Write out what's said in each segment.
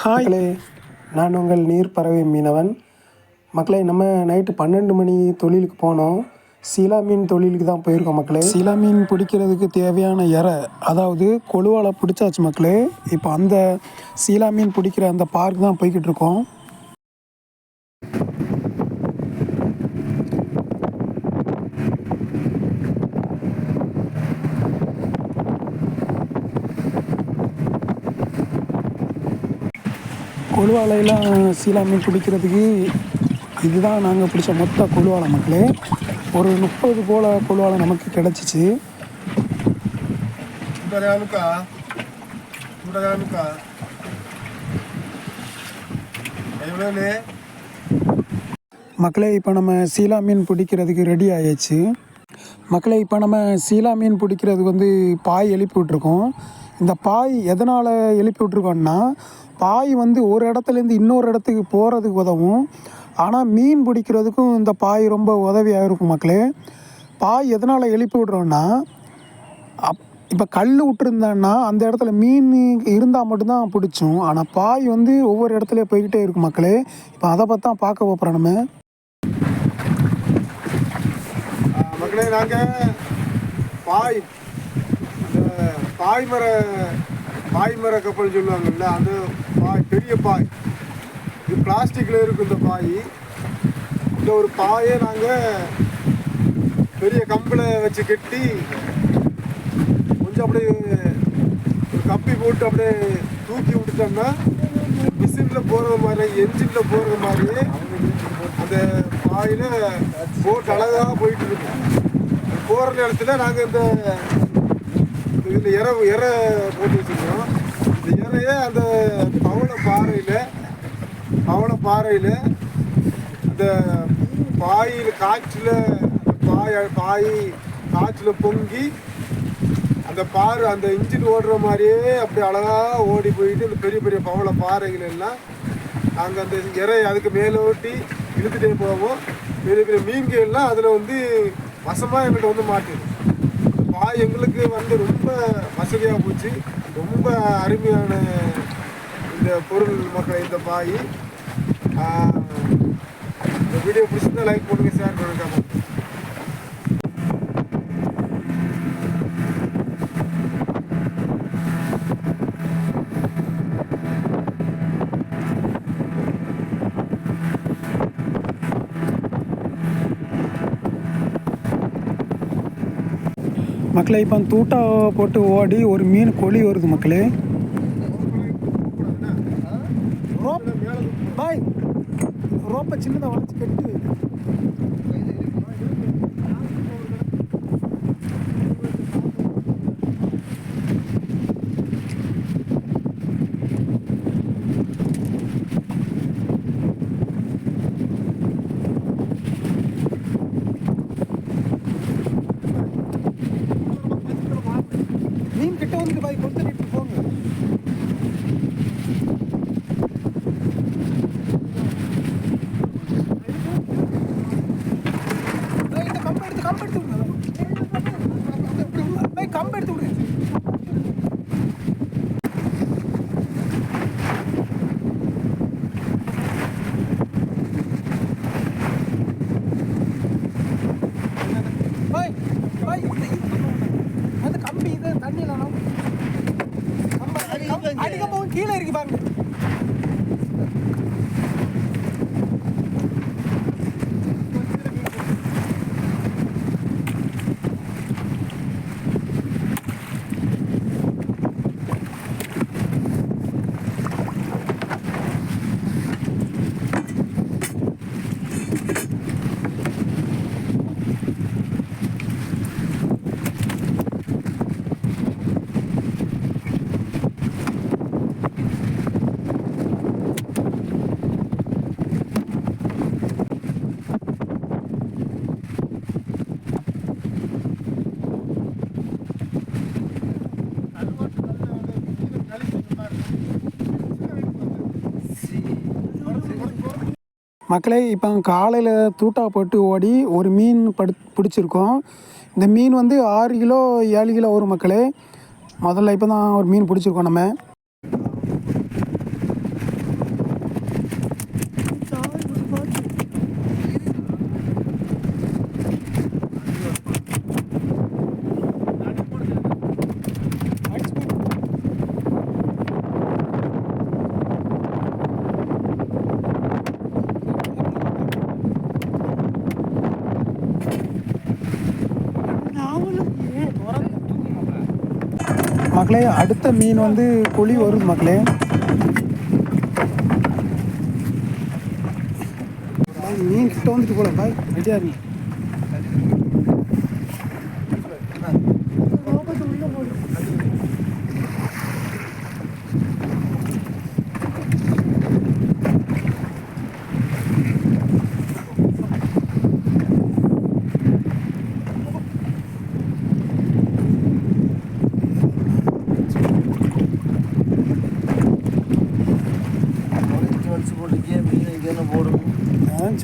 ஹாய்களே நான் உங்கள் நீர் பறவை மீனவன். மக்களே நம்ம நைட்டு பன்னெண்டு மணி தொழிலுக்கு போனோம். சீலா மீன் தொழிலுக்கு தான் போயிருக்கோம் மக்களே. சீலா மீன் பிடிக்கிறதுக்கு தேவையான இறை அதாவது கொழுவாலை பிடிச்சாச்சு மக்களே. இப்போ அந்த சீலா மீன் பிடிக்கிற அந்த பார்க் தான் போய்கிட்டு இருக்கோம். கொழுவாலையெல்லாம் சீலா மீன் பிடிக்கிறதுக்கு இதுதான் நாங்கள் பிடிச்ச மொத்த கொழுவாலை மக்களே. ஒரு முப்பது போல கொழுவாலை நமக்கு கிடச்சிச்சு. மக்களே இப்போ நம்ம சீலா மீன் பிடிக்கிறதுக்கு ரெடி ஆயிடுச்சு மக்களே இப்போ நம்ம சீலா மீன் பிடிக்கிறதுக்கு வந்து பாய் எழுப்பி விட்ருக்கோம் இந்த பாய் எதனால் எழுப்பி விட்ருக்கோன்னா பாய் வந்து ஒரு இடத்துலேருந்து இன்னொரு இடத்துக்கு போகிறதுக்கு உதவும். ஆனால் மீன் பிடிக்கிறதுக்கும் இந்த பாய் ரொம்ப உதவியாக இருக்கும் மக்களே. பாய் எதனால் எழுப்பி விட்றோன்னா அப் இப்போ கல் விட்டுருந்தான்னா அந்த இடத்துல மீன் இருந்தால் மட்டும்தான் பிடிச்சும். ஆனால் பாய் வந்து ஒவ்வொரு இடத்துலையும் போய்கிட்டே இருக்கும் மக்களே. இப்போ அதை பார்த்தா தான் பார்க்க போகிறோம் நம்ம. மக்களே நாங்கள் பாய் பாய் பாய்மர பாய்மர கப்பல் சொல்லுவாங்கல்ல அந்த பாய் பெரிய பாய். இது பிளாஸ்டிக்கில் இருக்கும் இந்த பாய். இந்த ஒரு பாயை நாங்கள் பெரிய கம்பில் வச்சு கட்டி கொஞ்சம் அப்படியே ஒரு கப்பி போட்டு அப்படியே தூக்கி விட்டுட்டோம்னா மிஷினில் போகிற மாதிரி என்ஜினில் போகிற மாதிரி அந்த பாயில் போட் அழகாக போயிட்டு இருக்கும் போகிற நேரத்தில் நாங்கள் இந்த இதில் இற இற போட்டு வச்சுருக்கோம். இந்த இறைய அந்த பவள பாறையில் பவள பாறையில் அந்த பாயில் காற்றில் பாய் பாய் காற்றில் பொங்கி அந்த பாரு அந்த இன்ஜின் ஓடுற மாதிரியே அப்படி அழகாக ஓடி போயிட்டு இந்த பெரிய பெரிய பவள பாறைகள் எல்லாம் நாங்கள் அந்த இறை அதுக்கு மேலே ஓட்டி இழுத்துட்டே போவோம். பெரிய பெரிய மீன்கள் எல்லாம் அதில் வந்து வசமாக எங்கள்கிட்ட வந்து மாட்டுது. எங்களுக்கு வந்து ரொம்ப வசதியாக போச்சு. ரொம்ப அருமையான இந்த பொருள் மக்கள் இந்த பாய் இந்த வீடியோ பிடிச்சிருந்தா லைக் பண்ணுங்க ஷேர் பண்ணுங்க. மக்களே இப்போ தூட்டா போட்டு ஓடி ஒரு மீன் கொழி வருது மக்களே. ரோப் பாய் ரோப்பை சின்னதாக வளைச்சு கட்டு மீன் கிட்ட வந்துட்டு பாய் கொஞ்சம் நீட்டு போங்க பாய், இந்த கம்பை எடுத்து கம்பை எடுத்து விடுங்க இப்படி உள்ள- பாய், கம்பை எடுத்து விடுங்க பாய், பாய், இந்த- அந்த கம்பி இது தண்ணியில் அடிக்க போகும் கீழே இருக்கு பாருங்க மக்களே இப்போ காலையில் தூட்டா போட்டு ஓடி ஒரு மீன் படு பிடிச்சிருக்கோம். இந்த மீன் வந்து ஆறு கிலோ ஏழு கிலோ வரும் மக்களே. முதல்ல இப்போ தான் ஒரு மீன் பிடிச்சிருக்கோம் நம்ம. மக்களே அடுத்த மீன் வந்து குழி வருது மக்களே. மீன் கிட்ட வந்துட்டு போல பாய் ரெடியா இருக்கு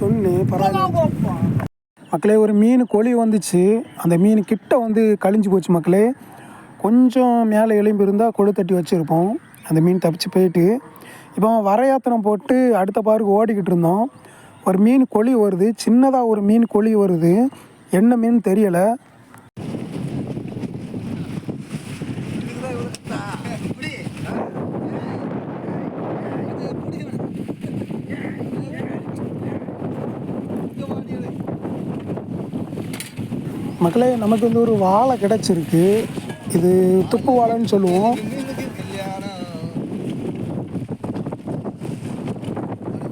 சொன்னேன் பரவாயில்ல. மக்களே ஒரு மீன் கொழி வந்துச்சு. அந்த மீன் கிட்ட வந்து கழிஞ்சு போச்சு மக்களே. கொஞ்சம் மேலே எலும்பி இருந்தால் கொழு தட்டி வச்சுருப்போம். அந்த மீன் தப்பிச்சு போயிட்டு இப்போ வரையாத்தனம் போட்டு அடுத்த பாருக்கு ஓடிக்கிட்டு இருந்தோம். ஒரு மீன் கொழி வருது. சின்னதாக ஒரு மீன் கொழி வருது. என்ன மீன் தெரியலை. மக்களே நமக்கு வந்து ஒரு வாழை கிடச்சிருக்கு. இது துப்பு வாழைன்னு சொல்லுவோம் மீனுக்கு கல்யாணம்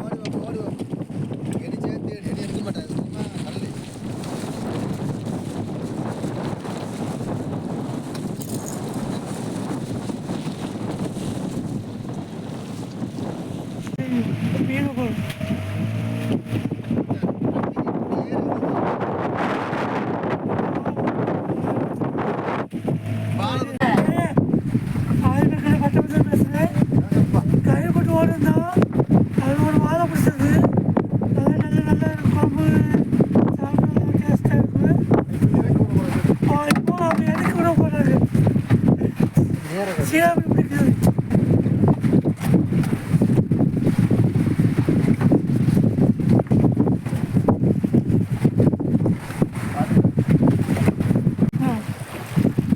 ஓடி ஓடி ஓடி எடி சேர்த்து எடி எடி எடுக்க மாட்டாங்க சும்மா கடலு ஆயிரக்கணக்கில் பத்து நிமிஷம் பேசுகிறேன் கை கொண்டு ஓடுந்தோம் அது ஒரு வாழை பிடிச்சது அது நல்ல நல்ல குழம்பு சாப்பிட டேஸ்ட்டாக இருக்கும் இப்போ அவங்க எனக்கு கூட போடுறாரு சீராமி பிடிக்குது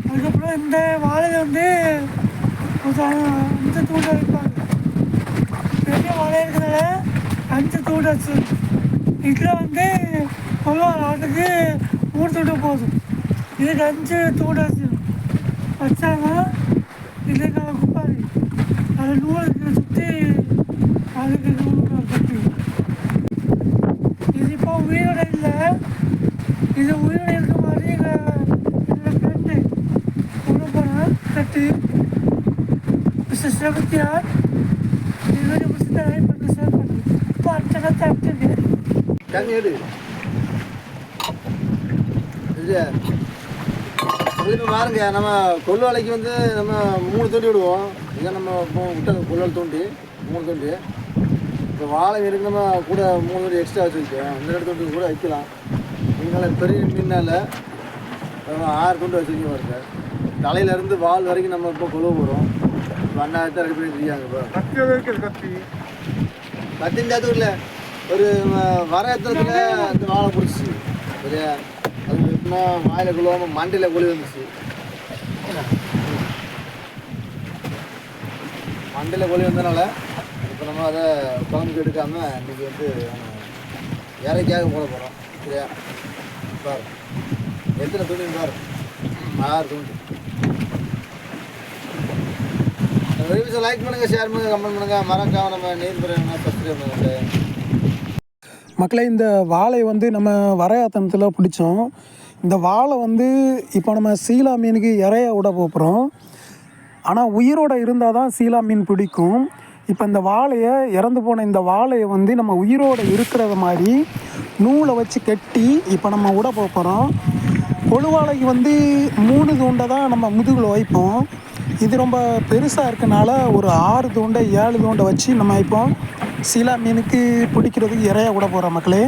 அதுக்கப்புறம் இந்த வாழையை வந்து அஞ்சு தூண்டு வைப்பாங்க பெரிய வாழை இருக்கிறதுனால அஞ்சு தூண்டு வச்சு இதில் வந்து அவ்வளோ ஆட்டுக்கு மூணு தூண்டு போதும். இதுக்கு அஞ்சு தூண்டு வச்சு வச்சாங்க இதுக்கு குப்பாரி அது நூலுக்கு சுற்றி அதுக்கு நூலுக்கு கட்டி இது இப்போ உயிரோட இல்லை இது உயிரோட இருக்க மாதிரி எங்கள் எங்கள் ஃப்ரெண்டு கொண்டு போகிறேன் கட்டி மிஸ்டர் செவத்தியார் இது மாதிரி முடிச்சுட்டு லைன் பண்ணி ஷேர் பண்ணி இப்போ அடுத்த நாள் தண்ணி எடு இல்லையா இப்போ பாருங்க நம்ம கொல்லுவாலைக்கு வந்து நம்ம மூணு தோண்டி விடுவோம். இதை நம்ம இப்போ விட்ட கொல்லுவால் தோண்டி மூணு தோண்டி. இப்போ வாழை மீனுக்கு நம்ம கூட மூணு தோண்டி எக்ஸ்ட்ரா வச்சுருக்கோம். இந்த ரெண்டு தோண்டி கூட வைக்கலாம். இதனால பெரிய மீனால நம்ம ஆறு துண்டு வச்சுருக்கோம் பாருங்க. தலையிலேருந்து வால் வரைக்கும் நம்ம இப்போ கொழுவு போகிறோம் இப்போ அண்ணாயிரத்தை ரெடி பண்ணி இப்போ கத்தி இருக்குது கத்தி? கத்தின் இல்லை ஒரு வர இடத்துல அந்த வாழை பிடிச்சி சரியா? அது வாயில் குழுவாமல் மண்டையில் குழி வந்துச்சு. மண்டையில் குழி வந்தனால இப்போ நம்ம அதை குழம்புக்கு எடுக்காமல் இன்றைக்கி வந்து இறைக்காக போட போகிறோம் சரியா? பாரு. எத்தனை துணி பாரு? ஆறு துணி. ரிவ்யூஸை லைக் பண்ணுங்கள் ஷேர் பண்ணுங்கள் கமெண்ட் பண்ணுங்கள் மறக்காமல் நம்ம நீர் பிறகு சப்ஸ்கிரைப் பண்ணுங்கள் மக்களே இந்த வாழை வந்து நம்ம வரையாத்தனத்தில் பிடிச்சோம். இந்த வாழை வந்து இப்போ நம்ம சீலா மீனுக்கு இறைய விட போகிறோம். ஆனால் உயிரோடு இருந்தால் தான் சீலா மீன் பிடிக்கும். இப்போ இந்த வாழையை இறந்து போன இந்த வாழையை வந்து நம்ம உயிரோடு இருக்கிறத மாதிரி நூலை வச்சு கட்டி இப்போ நம்ம விட போகிறோம். கொழுவாழைக்கு வந்து மூணு தூண்டை தான் நம்ம முதுகில் வைப்போம். இது ரொம்ப பெருசாக இருக்கனால ஒரு ஆறு தூண்டை ஏழு தூண்டை வச்சு நம்ம இப்போ சீலா மீனுக்கு பிடிக்கிறதுக்கு இறைய விட போகிறோம் மக்களே.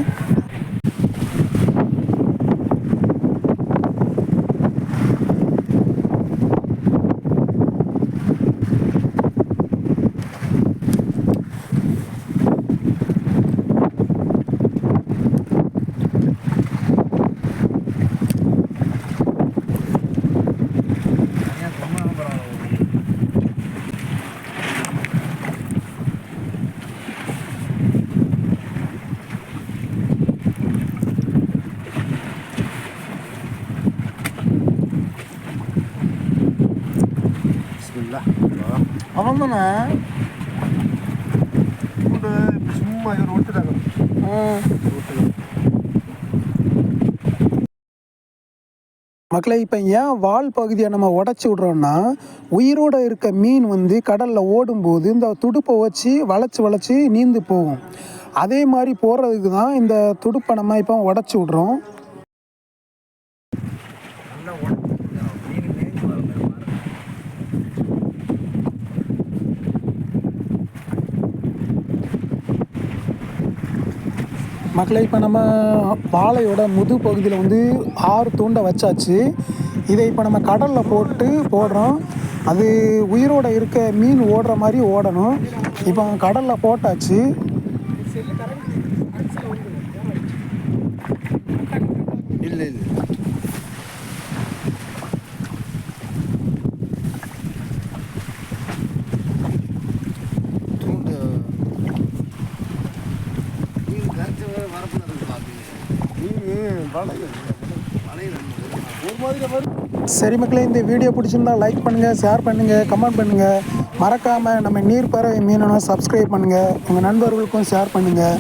அவன் தானே சும்மா இவர் விட்டுட்டாங்க மக்களை இப்போ ஏன் வால் பகுதியை நம்ம உடச்சி விட்றோம்னா உயிரோடு இருக்க மீன் வந்து கடலில் ஓடும்போது இந்த துடுப்பை வச்சு வளைச்சி வளைச்சி நீந்து போகும். அதே மாதிரி போகிறதுக்கு தான் இந்த துடுப்பை நம்ம இப்போ உடச்சி விட்றோம். மக்களை இப்போ நம்ம வாழையோட முது பகுதியில் வந்து ஆறு தூண்டை வச்சாச்சு. இதை இப்போ நம்ம கடலில் போட்டு போடுறோம். அது உயிரோட இருக்க மீன் ஓடுற மாதிரி ஓடணும். இப்போ கடலில் போட்டாச்சு இல்லை இல்லை தூண்டு மீன் கரைச்சி வரப்பு மீன் வளையல் வலையில் ஒரு மாதிரி வரும் சரி மக்களே இந்த வீடியோ பிடிச்சிருந்தா லைக் பண்ணுங்கள் ஷேர் பண்ணுங்கள் கமெண்ட் பண்ணுங்கள் மறக்காமல் நம்ம நீர் பறவை மீனனை சப்ஸ்கிரைப் பண்ணுங்கள் உங்கள் நண்பர்களுக்கும் ஷேர் பண்ணுங்கள்